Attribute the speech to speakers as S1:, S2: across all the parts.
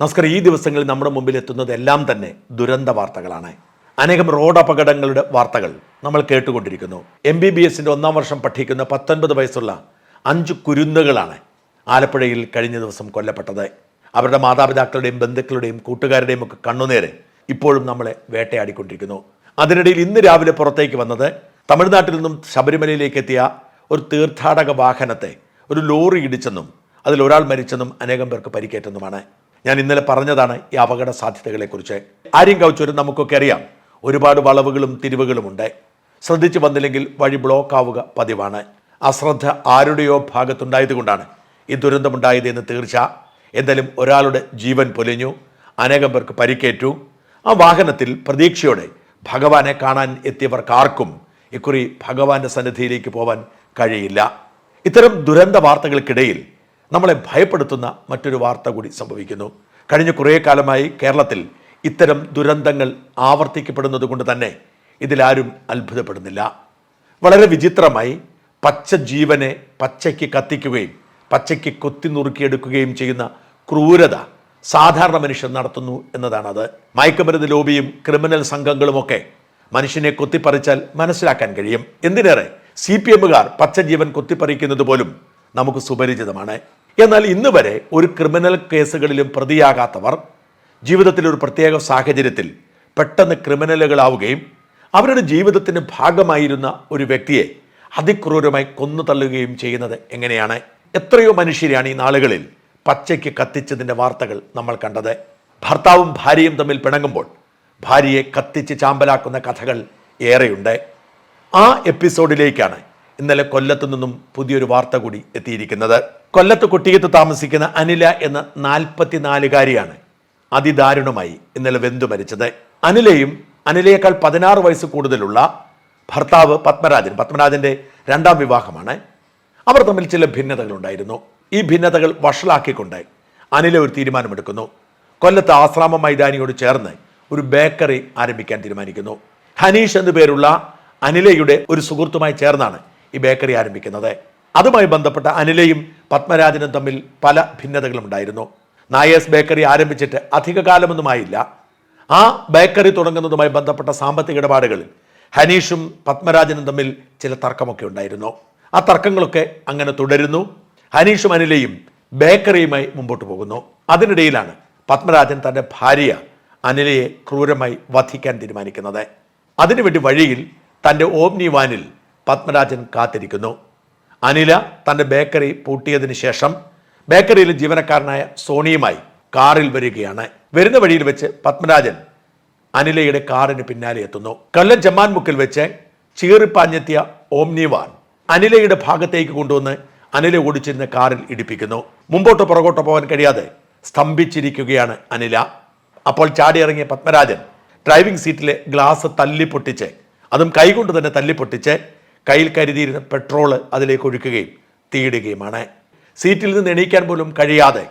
S1: നമസ്കാരം ഈ ദിവസങ്ങളിൽ നമ്മുടെ മുമ്പിൽ എത്തുന്നത് എല്ലാം തന്നെ ദുരന്ത വാർത്തകളാണ്. അനേകം റോഡ് അപകടങ്ങളുടെ വാർത്തകൾ നമ്മൾ കേട്ടുകൊണ്ടിരിക്കുന്നു. എം ബി ബി എസിന്റെ ഒന്നാം വർഷം പഠിക്കുന്ന പത്തൊൻപത് വയസ്സുള്ള അഞ്ച് കുരുന്നുകളാണ് ആലപ്പുഴയിൽ കഴിഞ്ഞ ദിവസം കൊല്ലപ്പെട്ടത്. അവരുടെ മാതാപിതാക്കളുടെയും ബന്ധുക്കളുടെയും കൂട്ടുകാരുടെയും ഒക്കെ കണ്ണുനേരെ ഇപ്പോഴും നമ്മളെ വേട്ടയാടിക്കൊണ്ടിരിക്കുന്നു. അതിനിടയിൽ ഇന്ന് രാവിലെ പുറത്തേക്ക് വന്നത് തമിഴ്നാട്ടിൽ നിന്നും ശബരിമലയിലേക്ക് എത്തിയ ഒരു തീർത്ഥാടക വാഹനത്തെ ഒരു ലോറി ഇടിച്ചെന്നും അതിൽ ഒരാൾ മരിച്ചെന്നും അനേകം പേർക്ക് പരിക്കേറ്റെന്നുമാണ്. ഞാൻ ഇന്നലെ പറഞ്ഞതാണ് ഈ അപകട സാധ്യതകളെക്കുറിച്ച്. ആര്യം കവച്ചൂരും നമുക്കൊക്കെ അറിയാം. ഒരുപാട് വളവുകളും തിരിവുകളുമുണ്ട്. ശ്രദ്ധിച്ചു വന്നില്ലെങ്കിൽ വഴി ബ്ലോക്ക് ആവുക പതിവാണ്. അശ്രദ്ധ ആരുടെയോ ഭാഗത്തുണ്ടായതുകൊണ്ടാണ് ഈ ദുരന്തമുണ്ടായത് എന്ന് തീർച്ച. എന്തായാലും ഒരാളുടെ ജീവൻ പൊലിഞ്ഞു. അനേകം പേർക്ക് പരിക്കേറ്റു. ആ വാഹനത്തിൽ പ്രതീക്ഷയോടെ ഭഗവാനെ കാണാൻ എത്തിയവർക്കാർക്കും ഇക്കുറി ഭഗവാന്റെ സന്നിധിയിലേക്ക് പോവാൻ കഴിയില്ല. ഇത്തരം ദുരന്ത വാർത്തകൾക്കിടയിൽ നമ്മളെ ഭയപ്പെടുത്തുന്ന മറ്റൊരു വാർത്ത കൂടി സംഭവിക്കുന്നു. കഴിഞ്ഞ കുറേ കാലമായി കേരളത്തിൽ ഇത്തരം ദുരന്തങ്ങൾ ആവർത്തിക്കപ്പെടുന്നത് കൊണ്ട് തന്നെ ഇതിലാരും അത്ഭുതപ്പെടുന്നില്ല. വളരെ വിചിത്രമായി പച്ച ജീവനെ പച്ചയ്ക്ക് കത്തിക്കുകയും പച്ചയ്ക്ക് കൊത്തി നുറുക്കിയെടുക്കുകയും ചെയ്യുന്ന ക്രൂരത സാധാരണ മനുഷ്യർ നടത്തുന്നു എന്നതാണത്. മയക്കുമരുന്ന് ലോബിയും ക്രിമിനൽ സംഘങ്ങളുമൊക്കെ മനുഷ്യനെ കൊത്തിപ്പറിച്ചാൽ മനസ്സിലാക്കാൻ കഴിയും. എന്തിനേറെ സി പി എമ്മുകാർ പച്ചജീവൻ കൊത്തിപ്പറിക്കുന്നത് പോലും നമുക്ക് സുപരിചിതമാണ്. എന്നാൽ ഇന്ന് വരെ ഒരു ക്രിമിനൽ കേസുകളിലും പ്രതിയാകാത്തവർ ജീവിതത്തിൽ ഒരു പ്രത്യേക സാഹചര്യത്തിൽ പെട്ടെന്ന് ക്രിമിനലുകളാവുകയും അവരുടെ ജീവിതത്തിന് ഭാഗമായിരുന്ന ഒരു വ്യക്തിയെ അതിക്രൂരമായി കൊന്നു തള്ളുകയും ചെയ്യുന്നത് എങ്ങനെയാണ്? എത്രയോ മനുഷ്യരെയാണ് ഈ നാളുകളിൽ പച്ചയ്ക്ക് കത്തിച്ചതിന്റെ വാർത്തകൾ നമ്മൾ കണ്ടത്. ഭർത്താവും ഭാര്യയും തമ്മിൽ പിണങ്ങുമ്പോൾ ഭാര്യയെ കത്തിച്ച് ചാമ്പലാക്കുന്ന കഥകൾ ഏറെയുണ്ട്. ആ എപ്പിസോഡിലേക്കാണ് ഇന്നലെ കൊല്ലത്തു നിന്നും പുതിയൊരു വാർത്ത കൂടി എത്തിയിരിക്കുന്നത്. കൊല്ലത്ത് കുട്ടിയത്ത് താമസിക്കുന്ന അനില എന്ന നാൽപ്പത്തിനാലുകാരിയാണ് അതിദാരുണമായി ഇന്നലെ വെന്തു മരിച്ചത്. അനിലയും അനിലയേക്കാൾ പതിനാറ് വയസ്സ് കൂടുതലുള്ള ഭർത്താവ് പത്മരാജൻ പത്മരാജന്റെ രണ്ടാം വിവാഹമാണ്. അവർ തമ്മിൽ ചില ഭിന്നതകളുണ്ടായിരുന്നു. ഈ ഭിന്നതകൾ വഷളാക്കിക്കൊണ്ട് അനില ഒരു തീരുമാനമെടുക്കുന്നു. കൊല്ലത്ത് ആശ്രാമ മൈതാനിയോട് ചേർന്ന് ഒരു ബേക്കറി ആരംഭിക്കാൻ തീരുമാനിക്കുന്നു. ഹനീഷ് എന്നു പേരുള്ള അനിലയുടെ ഒരു സുഹൃത്തുമായി ചേർന്നാണ് ഈ ബേക്കറി ആരംഭിക്കുന്നത്. അതുമായി ബന്ധപ്പെട്ട അനിലയും പത്മരാജനും തമ്മിൽ പല ഭിന്നതകളും ഉണ്ടായിരുന്നു നായേഴ്സ് ബേക്കറി ആരംഭിച്ചിട്ട് അധിക കാലമൊന്നുമായില്ല. ആ ബേക്കറി തുടങ്ങുന്നതുമായി ബന്ധപ്പെട്ട സാമ്പത്തിക ഇടപാടുകളിൽ ഹനീഷും പത്മരാജനും തമ്മിൽ ചില തർക്കമൊക്കെ ഉണ്ടായിരുന്നു. ആ തർക്കങ്ങളൊക്കെ അങ്ങനെ തുടരുന്നു. ഹനീഷും അനിലയും ബേക്കറിയുമായി മുമ്പോട്ട് പോകുന്നു. അതിനിടയിലാണ് പത്മരാജൻ തന്റെ ഭാര്യ അനിലയെ ക്രൂരമായി വധിക്കാൻ തീരുമാനിക്കുന്നത്. അതിനുവേണ്ടി വഴിയിൽ തന്റെ ഓംനി വാനിൽ പത്മരാജൻ കാത്തിരിക്കുന്നു. അനില തന്റെ ബേക്കറി പൂട്ടിയതിന് ശേഷം ബേക്കറിയിലെ ജീവനക്കാരനായ സോണിയുമായി കാറിൽ വരികയാണ്. വരുന്ന വഴിയിൽ വെച്ച് പത്മരാജൻ അനിലയുടെ കാറിന് പിന്നാലെ എത്തുന്നു. കൊല്ലം ചെമ്മാൻമുക്കിൽ വെച്ച് ചീറിപ്പാഞ്ഞെത്തിയ ഓംനിവാൻ അനിലയുടെ ഭാഗത്തേക്ക് കൊണ്ടുവന്ന് അനില ഓടിച്ചിരുന്ന കാറിൽ ഇടിപ്പിക്കുന്നു. മുമ്പോട്ടോ പുറകോട്ടോ പോകാൻ കഴിയാതെ സ്തംഭിച്ചിരിക്കുകയാണ് അനില. അപ്പോൾ ചാടിയിറങ്ങിയ പത്മരാജൻ ഡ്രൈവിംഗ് സീറ്റിലെ ഗ്ലാസ് തല്ലിപ്പൊട്ടിച്ച് അതും കൈകൊണ്ട് തന്നെ തല്ലി പൊട്ടിച്ച് കയ്യിൽ കരുതിയിരുന്ന പെട്രോൾ അതിലേക്ക് ഒഴുക്കുകയും തീയിടുകയുമാണ്. സീറ്റിൽ നിന്ന് എണീക്കാൻ പോലും കഴിയാതെ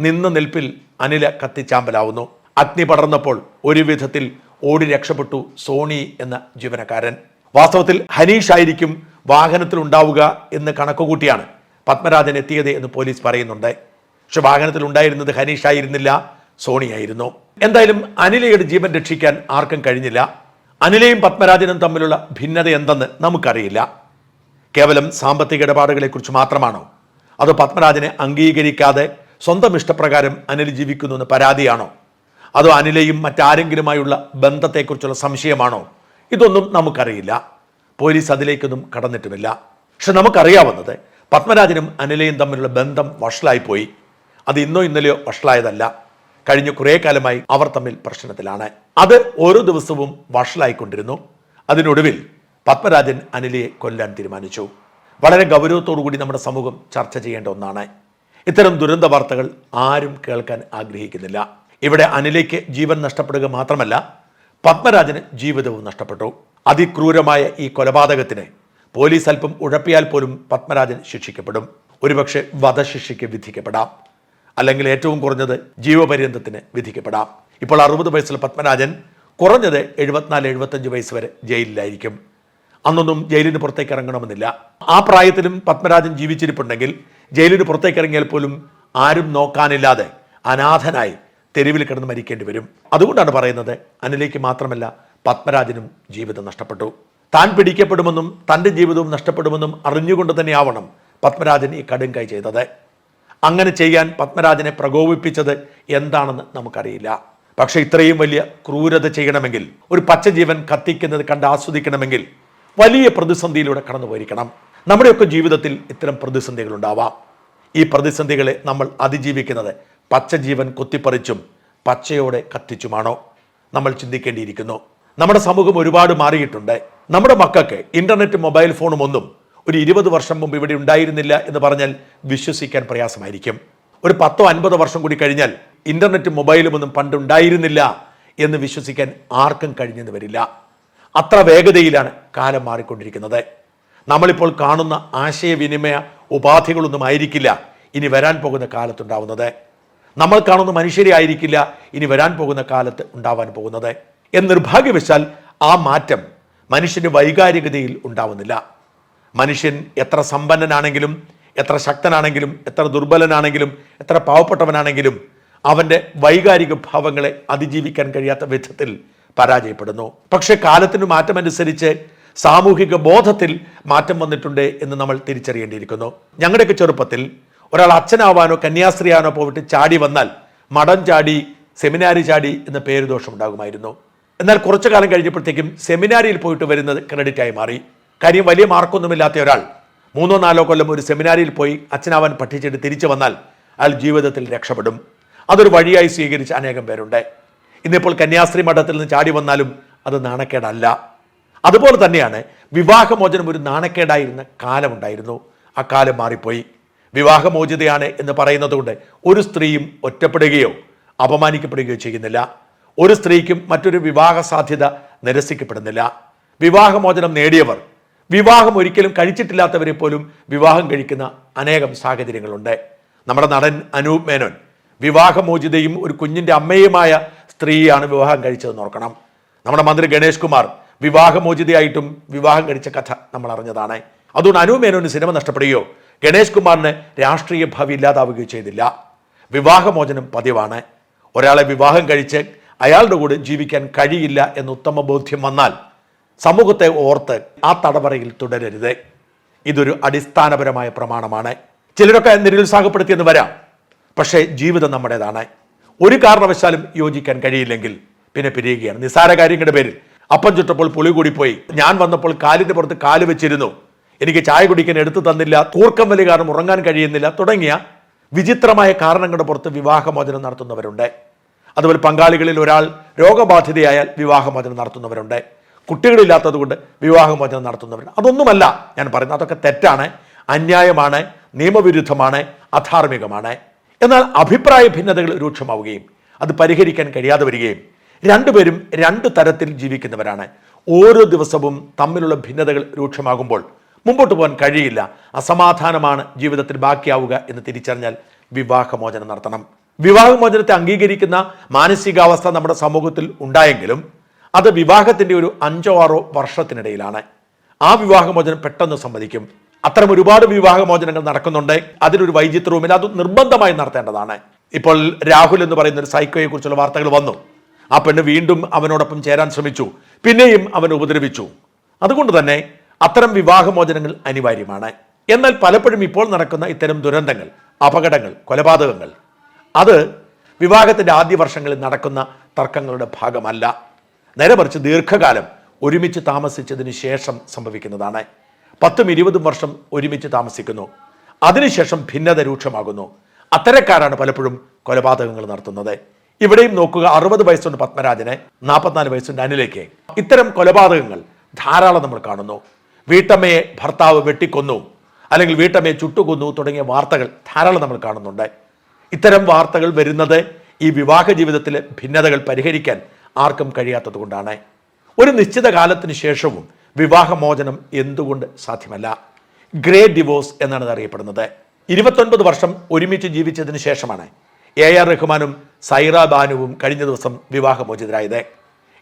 S1: നിന്ന നിൽപ്പിൽ അനില കത്തിച്ചാമ്പലാവുന്നു. അഗ്നി പടർന്നപ്പോൾ ഒരു വിധത്തിൽ ഓടി രക്ഷപ്പെട്ടു സോണി എന്ന ജീവനക്കാരൻ. വാസ്തവത്തിൽ ഹനീഷ് ആയിരിക്കും വാഹനത്തിൽ ഉണ്ടാവുക എന്ന് കണക്കുകൂട്ടിയാണ് പത്മരാജൻ എത്തിയത് എന്ന് പോലീസ് പറയുന്നുണ്ട്. പക്ഷെ വാഹനത്തിൽ ഉണ്ടായിരുന്നത് ഹനീഷ് ആയിരുന്നില്ല സോണിയായിരുന്നു എന്തായാലും അനിലയുടെ ജീവൻ രക്ഷിക്കാൻ ആർക്കും കഴിഞ്ഞില്ല. അനിലയും പത്മരാജനും തമ്മിലുള്ള ഭിന്നത എന്തെന്ന് നമുക്കറിയില്ല. കേവലം സാമ്പത്തിക ഇടപാടുകളെക്കുറിച്ച് മാത്രമാണോ? അതോ പത്മരാജനെ അംഗീകരിക്കാതെ സ്വന്തം ഇഷ്ടപ്രകാരം അനിൽ ജീവിക്കുന്നു എന്ന് പരാതിയാണോ? അതോ അനിലയും മറ്റാരെങ്കിലുമായുള്ള ബന്ധത്തെക്കുറിച്ചുള്ള സംശയമാണോ? ഇതൊന്നും നമുക്കറിയില്ല. പോലീസ് അതിലേക്കൊന്നും കടന്നിട്ടുമില്ല. പക്ഷെ നമുക്കറിയാവുന്നത് പത്മരാജനും അനിലയും തമ്മിലുള്ള ബന്ധം വഷളായിപ്പോയി. അത് ഇന്നോ ഇന്നലെയോ വഷളായതല്ല. കഴിഞ്ഞ കുറേ കാലമായി അവർ തമ്മിൽ പ്രശ്നത്തിലാണ്. അത് ഓരോ ദിവസവും വഷളായിക്കൊണ്ടിരുന്നു. അതിനൊടുവിൽ പത്മരാജൻ അനിലിയെ കൊല്ലാൻ തീരുമാനിച്ചു. വളരെ കൂടി നമ്മുടെ സമൂഹം ചർച്ച ചെയ്യേണ്ട ഒന്നാണ്. ഇത്തരം ദുരന്ത വാർത്തകൾ ആരും കേൾക്കാൻ ആഗ്രഹിക്കുന്നില്ല. ഇവിടെ അനിലയ്ക്ക് ജീവൻ നഷ്ടപ്പെടുക മാത്രമല്ല പത്മരാജന് ജീവിതവും നഷ്ടപ്പെട്ടു. അതിക്രൂരമായ ഈ കൊലപാതകത്തിന് പോലീസ് അല്പം ഉഴപ്പിയാൽ പോലും പത്മരാജൻ ശിക്ഷിക്കപ്പെടും. ഒരുപക്ഷെ വധശിക്ഷയ്ക്ക് വിധിക്കപ്പെടാം. അല്ലെങ്കിൽ ഏറ്റവും കുറഞ്ഞത് ജീവപര്യന്തത്തിന് വിധിക്കപ്പെടാം. ഇപ്പോൾ അറുപത് വയസ്സിൽ പത്മരാജൻ കുറഞ്ഞത് എഴുപത്തിനാല് എഴുപത്തഞ്ച് വയസ്സ് വരെ ജയിലിലായിരിക്കും. അന്നൊന്നും ജയിലിന് പുറത്തേക്ക് ഇറങ്ങണമെന്നില്ല. ആ പ്രായത്തിലും പത്മരാജൻ ജീവിച്ചിരിപ്പുണ്ടെങ്കിൽ ജയിലിന് പുറത്തേക്ക് ഇറങ്ങിയാൽ പോലും ആരും നോക്കാനില്ലാതെ അനാഥനായി തെരുവിൽ കിടന്ന് മരിക്കേണ്ടി വരും. അതുകൊണ്ടാണ് പറയുന്നത് അനിലേക്ക് മാത്രമല്ല പത്മരാജനും ജീവിതം നഷ്ടപ്പെട്ടു. താൻ പിടിക്കപ്പെടുമെന്നും തന്റെ ജീവിതവും നഷ്ടപ്പെടുമെന്നും അറിഞ്ഞുകൊണ്ട് തന്നെയാവണം പത്മരാജൻ ഈ കടും കൈ ചെയ്തത്. അങ്ങനെ ചെയ്യാൻ പത്മരാജനെ പ്രകോപിപ്പിച്ചത് എന്താണെന്ന് നമുക്കറിയില്ല. പക്ഷേ ഇത്രയും വലിയ ക്രൂരത ചെയ്യണമെങ്കിൽ ഒരു പച്ചജീവൻ കത്തിക്കുന്നത് കണ്ട് ആസ്വദിക്കണമെങ്കിൽ വലിയ പ്രതിസന്ധിയിലൂടെ കടന്നു പോയിരിക്കണം നമ്മുടെയൊക്കെ ജീവിതത്തിൽ ഇത്തരം പ്രതിസന്ധികൾ ഉണ്ടാവാം ഈ പ്രതിസന്ധികളെ നമ്മൾ അതിജീവിക്കുന്നത് പച്ചജീവൻ കൊത്തിപ്പറിച്ചും പച്ചയോടെ കത്തിച്ചുമാണോ? നമ്മൾ ചിന്തിക്കേണ്ടിയിരിക്കുന്നു. നമ്മുടെ സമൂഹം ഒരുപാട് മാറിയിട്ടുണ്ട്. നമ്മുടെ മക്കൾക്ക് ഇന്റർനെറ്റ് മൊബൈൽ ഫോണും ഒന്നും ഒരു ഇരുപത് വർഷം മുമ്പ് ഇവിടെ ഉണ്ടായിരുന്നില്ല എന്ന് പറഞ്ഞാൽ വിശ്വസിക്കാൻ പ്രയാസമായിരിക്കും. ഒരു പത്തോ അൻപതോ വർഷം കൂടി കഴിഞ്ഞാൽ ഇന്റർനെറ്റും മൊബൈലും ഒന്നും പണ്ടുണ്ടായിരുന്നില്ല എന്ന് വിശ്വസിക്കാൻ ആർക്കും കഴിഞ്ഞെന്ന് വരില്ല. അത്ര വേഗതയിലാണ് കാലം മാറിക്കൊണ്ടിരിക്കുന്നത്. നമ്മളിപ്പോൾ കാണുന്ന ആശയവിനിമയ ഉപാധികളൊന്നും ആയിരിക്കില്ല ഇനി വരാൻ പോകുന്ന കാലത്തുണ്ടാവുന്നത്. നമ്മൾ കാണുന്ന മനുഷ്യരെ ആയിരിക്കില്ല ഇനി വരാൻ പോകുന്ന കാലത്ത് ഉണ്ടാവാൻ പോകുന്നത്. എന്ന് നിർഭാഗ്യവശാൽ ആ മാറ്റം മനുഷ്യന്റെ വൈകാരികതയിൽ ഉണ്ടാവുന്നില്ല. മനുഷ്യൻ എത്ര സമ്പന്നനാണെങ്കിലും എത്ര ശക്തനാണെങ്കിലും എത്ര ദുർബലനാണെങ്കിലും എത്ര പാവപ്പെട്ടവനാണെങ്കിലും അവന്റെ വൈകാരിക ഭാവങ്ങളെ അതിജീവിക്കാൻ കഴിയാത്ത വിധത്തിൽ പരാജയപ്പെടുന്നു. പക്ഷെ കാലത്തിന് മാറ്റമനുസരിച്ച് സാമൂഹിക ബോധത്തിൽ മാറ്റം വന്നിട്ടുണ്ട് എന്ന് നമ്മൾ തിരിച്ചറിയേണ്ടിയിരിക്കുന്നു. ഞങ്ങളുടെയൊക്കെ ചെറുപ്പത്തിൽ ഒരാൾ അച്ഛനാവാനോ കന്യാസ്ത്രീയാനോ പോയിട്ട് ചാടി വന്നാൽ മടം ചാടി സെമിനാരി ചാടി എന്ന പേര് ഉണ്ടാകുമായിരുന്നു എന്നാൽ കുറച്ചു കാലം കഴിഞ്ഞപ്പോഴത്തേക്കും സെമിനാരിയിൽ പോയിട്ട് വരുന്നത് ക്രെഡിറ്റായി മാറി. കാര്യം വലിയ മാർക്കൊന്നുമില്ലാത്ത ഒരാൾ. മൂന്നോ നാലോ കൊല്ലം ഒരു സെമിനാരിയിൽ പോയി അച്ഛനാവൻ പഠിച്ചിട്ട് തിരിച്ചു വന്നാൽ അയാൾ ജീവിതത്തിൽ രക്ഷപ്പെടും. അതൊരു വഴിയായി സ്വീകരിച്ച അനേകം പേരുണ്ട്. ഇന്നിപ്പോൾ കന്യാസ്ത്രീ മഠത്തിൽ നിന്ന് ചാടി വന്നാലും അത് നാണക്കേടല്ല. അതുപോലെ തന്നെയാണ് വിവാഹമോചനം ഒരു നാണക്കേടായിരുന്ന കാലമുണ്ടായിരുന്നു. ആ കാലം മാറിപ്പോയി. വിവാഹമോചിതയാണ് എന്ന് പറയുന്നതുകൊണ്ട് ഒരു സ്ത്രീയും ഒറ്റപ്പെടുകയോ അപമാനിക്കപ്പെടുകയോ ചെയ്യുന്നില്ല. ഒരു സ്ത്രീക്കും മറ്റൊരു വിവാഹ സാധ്യത നിരസിക്കപ്പെടുന്നില്ല. വിവാഹമോചനം നേടിയവർ വിവാഹം ഒരിക്കലും കഴിച്ചിട്ടില്ലാത്തവരെ പോലും വിവാഹം കഴിക്കുന്ന അനേകം സാഹചര്യങ്ങളുണ്ട്. നമ്മുടെ നടൻ അനൂപ് മേനോൻ വിവാഹമോചിതയും ഒരു കുഞ്ഞിന്റെ അമ്മയുമായ സ്ത്രീയാണ് വിവാഹം കഴിച്ചതെന്ന് ഓർക്കണം. നമ്മുടെ മന്ത്രി ഗണേഷ് കുമാർ വിവാഹമോചിതയായിട്ടും വിവാഹം കഴിച്ച കഥ നമ്മൾ അറിഞ്ഞതാണ്. അതുകൊണ്ട് അനൂപ് മേനോന് സിനിമ നഷ്ടപ്പെടുകയോ ഗണേഷ് കുമാറിന് രാഷ്ട്രീയ ഭാവി ഇല്ലാതാവുകയോ ചെയ്തില്ല. വിവാഹമോചനം പതിവാണ്. ഒരാളെ വിവാഹം കഴിച്ച് അയാളുടെ കൂടെ ജീവിക്കാൻ കഴിയില്ല എന്ന് ഉത്തമ ബോധ്യം വന്നാൽ സമൂഹത്തെ ഓർത്ത് ആ തടവറയിൽ തുടരരുത്. ഇതൊരു അടിസ്ഥാനപരമായ പ്രമാണമാണ്. ചിലരൊക്കെ നിരുത്സാഹപ്പെടുത്തിയെന്ന് വരാം. പക്ഷേ ജീവിതം നമ്മുടേതാണ്. ഒരു കാരണവശാലും യോജിക്കാൻ കഴിയില്ലെങ്കിൽ പിന്നെ പിരിയുകയാണ്. നിസ്സാര കാര്യങ്ങളുടെ പേരിൽ. അപ്പം ചുട്ടപ്പോൾ പുളി കൂടിപ്പോയി. ഞാൻ വന്നപ്പോൾ കാലിന്റെ പുറത്ത് കാൽ വെച്ചിരുന്നു. എനിക്ക് ചായ കുടിക്കാൻ എടുത്തു തന്നില്ല. തൂർക്കം വലി കാരണം ഉറങ്ങാൻ കഴിയുന്നില്ല. തുടങ്ങിയ വിചിത്രമായ കാരണങ്ങളുടെ പുറത്ത് വിവാഹമോചനം നടത്തുന്നവരുണ്ട്. അതുപോലെ പങ്കാളികളിൽ ഒരാൾ രോഗബാധിതയായാൽ വിവാഹമോചനം നടത്തുന്നവരുണ്ട്. കുട്ടികളില്ലാത്തതുകൊണ്ട് വിവാഹമോചനം നടത്തുന്നവർ. അതൊന്നുമല്ല ഞാൻ പറയുന്നത്. അതൊക്കെ തെറ്റാണ്. അന്യായമാണ്. നിയമവിരുദ്ധമാണ്. അധാർമികമാണ്. എന്നാൽ അഭിപ്രായ ഭിന്നതകൾ രൂക്ഷമാവുകയും അത് പരിഹരിക്കാൻ കഴിയാതെ വരികയും രണ്ടുപേരും രണ്ട് തരത്തിൽ ജീവിക്കുന്നവരാണ്. ഓരോ ദിവസവും തമ്മിലുള്ള ഭിന്നതകൾ രൂക്ഷമാകുമ്പോൾ മുമ്പോട്ട് പോകാൻ കഴിയില്ല. അസമാധാനമാണ് ജീവിതത്തിൽ ബാക്കിയാവുക എന്ന് തിരിച്ചറിഞ്ഞാൽ വിവാഹമോചനം നടത്തണം. വിവാഹമോചനത്തെ അംഗീകരിക്കുന്ന മാനസികാവസ്ഥ നമ്മുടെ സമൂഹത്തിൽ ഉണ്ടായെങ്കിലും അത് വിവാഹത്തിന്റെ ഒരു അഞ്ചോ ആറോ വർഷത്തിനിടയിലാണ്. ആ വിവാഹമോചനം പെട്ടെന്ന് സമ്മതിക്കും. അത്തരം ഒരുപാട് വിവാഹമോചനങ്ങൾ നടക്കുന്നുണ്ട്. അതിനൊരു വൈചിത്രവുമില്ല അത് നിർബന്ധമായി നടത്തേണ്ടതാണ്. ഇപ്പോൾ രാഹുൽ എന്ന് പറയുന്ന ഒരു സൈക്കോയെ കുറിച്ചുള്ള വാർത്തകൾ വന്നു. ആ പെണ്ണ് വീണ്ടും അവനോടൊപ്പം ചേരാൻ ശ്രമിച്ചു. പിന്നെയും അവൻ ഉപദ്രവിച്ചു. അതുകൊണ്ട് തന്നെ അത്തരം വിവാഹമോചനങ്ങൾ അനിവാര്യമാണ്. എന്നാൽ പലപ്പോഴും ഇപ്പോൾ നടക്കുന്ന ഇത്തരം ദുരന്തങ്ങൾ അപകടങ്ങൾ കൊലപാതകങ്ങൾ അത് വിവാഹത്തിന്റെ ആദ്യ വർഷങ്ങളിൽ നടക്കുന്ന തർക്കങ്ങളുടെ ഭാഗമല്ല. നേരെ മറിച്ച് ദീർഘകാലം ഒരുമിച്ച് താമസിച്ചതിന് ശേഷം സംഭവിക്കുന്നതാണ്. പത്തും ഇരുപതും വർഷം ഒരുമിച്ച് താമസിക്കുന്നു. അതിനുശേഷം ഭിന്നത രൂക്ഷമാകുന്നു. അത്തരക്കാരാണ് പലപ്പോഴും കൊലപാതകങ്ങൾ നടത്തുന്നത്. ഇവിടെയും നോക്കുക അറുപത് വയസ്സുണ്ട് പത്മരാജന് നാൽപ്പത്തിനാല് വയസ്സുണ്ട് അനിലേക്ക് ഇത്തരം കൊലപാതകങ്ങൾ ധാരാളം നമ്മൾ കാണുന്നു. വീട്ടമ്മയെ ഭർത്താവ് വെട്ടിക്കൊന്നു അല്ലെങ്കിൽ വീട്ടമ്മയെ ചുട്ടുകൊന്നു തുടങ്ങിയ വാർത്തകൾ ധാരാളം നമ്മൾ കാണുന്നുണ്ട്. ഇത്തരം വാർത്തകൾ വരുന്നത് ഈ വിവാഹ ജീവിതത്തിലെ ഭിന്നതകൾ പരിഹരിക്കാൻ ആർക്കും കഴിയാത്തത് കൊണ്ടാണ്. ഒരു നിശ്ചിത കാലത്തിന് ശേഷവും വിവാഹമോചനം എന്തുകൊണ്ട് സാധ്യമല്ല? ഗ്രേ ഡിവോഴ്സ് എന്നാണ് അറിയപ്പെടുന്നത് ഇരുപത്തൊൻപത് വർഷം ഒരുമിച്ച് ജീവിച്ചതിന് ശേഷമാണ് എ ആർ റഹ്മാനും സൈറ ബാനുവും കഴിഞ്ഞ ദിവസം വിവാഹമോചിതരായത്.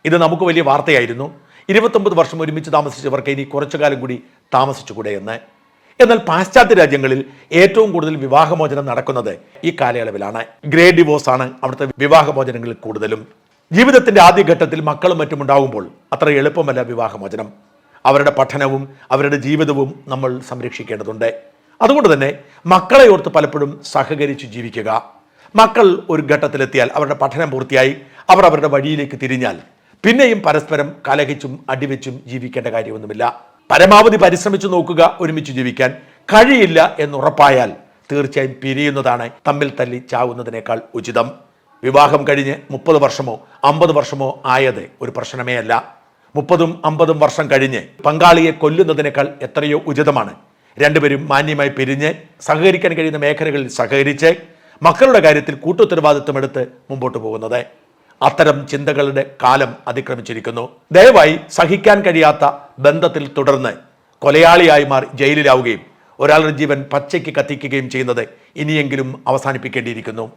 S1: ഇത് നമുക്ക് വലിയ വാർത്തയായിരുന്നു. ഇരുപത്തൊമ്പത് വർഷം ഒരുമിച്ച് താമസിച്ചവർക്ക് ഇനി കുറച്ചു കാലം കൂടി താമസിച്ചുകൂടെ എന്ന് എന്നാൽ പാശ്ചാത്യ രാജ്യങ്ങളിൽ ഏറ്റവും കൂടുതൽ വിവാഹമോചനം നടക്കുന്നത് ഈ കാലയളവിലാണ്. ഗ്രേ ഡിവോഴ്സ് ആണ് അവിടുത്തെ വിവാഹമോചനങ്ങളിൽ കൂടുതലും. ജീവിതത്തിന്റെ ആദ്യഘട്ടത്തിൽ മക്കളും മറ്റും ഉണ്ടാകുമ്പോൾ അത്ര എളുപ്പമല്ല വിവാഹമോചനം അവരുടെ പഠനവും അവരുടെ ജീവിതവും നമ്മൾ സംരക്ഷിക്കേണ്ടതുണ്ട്. അതുകൊണ്ട് തന്നെ മക്കളെ ഓർത്ത് പലപ്പോഴും സഹകരിച്ച് ജീവിക്കുക. മക്കൾ ഒരു ഘട്ടത്തിലെത്തിയാൽ അവരുടെ പഠനം പൂർത്തിയായി അവർ അവരുടെ വഴിയിലേക്ക് തിരിഞ്ഞാൽ പിന്നെയും പരസ്പരം കലഹിച്ചും അടിവെച്ചും ജീവിക്കേണ്ട കാര്യമൊന്നുമില്ല. പരമാവധി പരിശ്രമിച്ചു നോക്കുക ഒരുമിച്ച് ജീവിക്കാൻ കഴിയില്ല എന്നുറപ്പായാൽ തീർച്ചയായും പിരിയുന്നതാണ് തമ്മിൽ തല്ലി ചാവുന്നതിനേക്കാൾ ഉചിതം. വിവാഹം കഴിഞ്ഞ് മുപ്പത് വർഷമോ അമ്പത് വർഷമോ ആയത് ഒരു പ്രശ്നമേ അല്ല. മുപ്പതും അമ്പതും വർഷം കഴിഞ്ഞ് പങ്കാളിയെ കൊല്ലുന്നതിനേക്കാൾ എത്രയോ ഉചിതമാണ്. രണ്ടുപേരും മാന്യമായി പിരിഞ്ഞ് സഹകരിക്കാൻ കഴിയുന്ന മേഖലകളിൽ സഹകരിച്ച് മക്കളുടെ കാര്യത്തിൽ കൂട്ടുത്തരവാദിത്വം എടുത്ത് മുമ്പോട്ട് പോകുന്നത്. അത്തരം ചിന്തകളുടെ കാലം അതിക്രമിച്ചിരിക്കുന്നു. ദയവായി സഹിക്കാൻ കഴിയാത്ത ബന്ധത്തിൽ തുടർന്ന് കൊലയാളിയായി മാറി ജയിലിലാവുകയും ഒരാളുടെ ജീവൻ പച്ചയ്ക്ക് കത്തിക്കുകയും ചെയ്യുന്നത് ഇനിയെങ്കിലും അവസാനിപ്പിക്കേണ്ടിയിരിക്കുന്നു.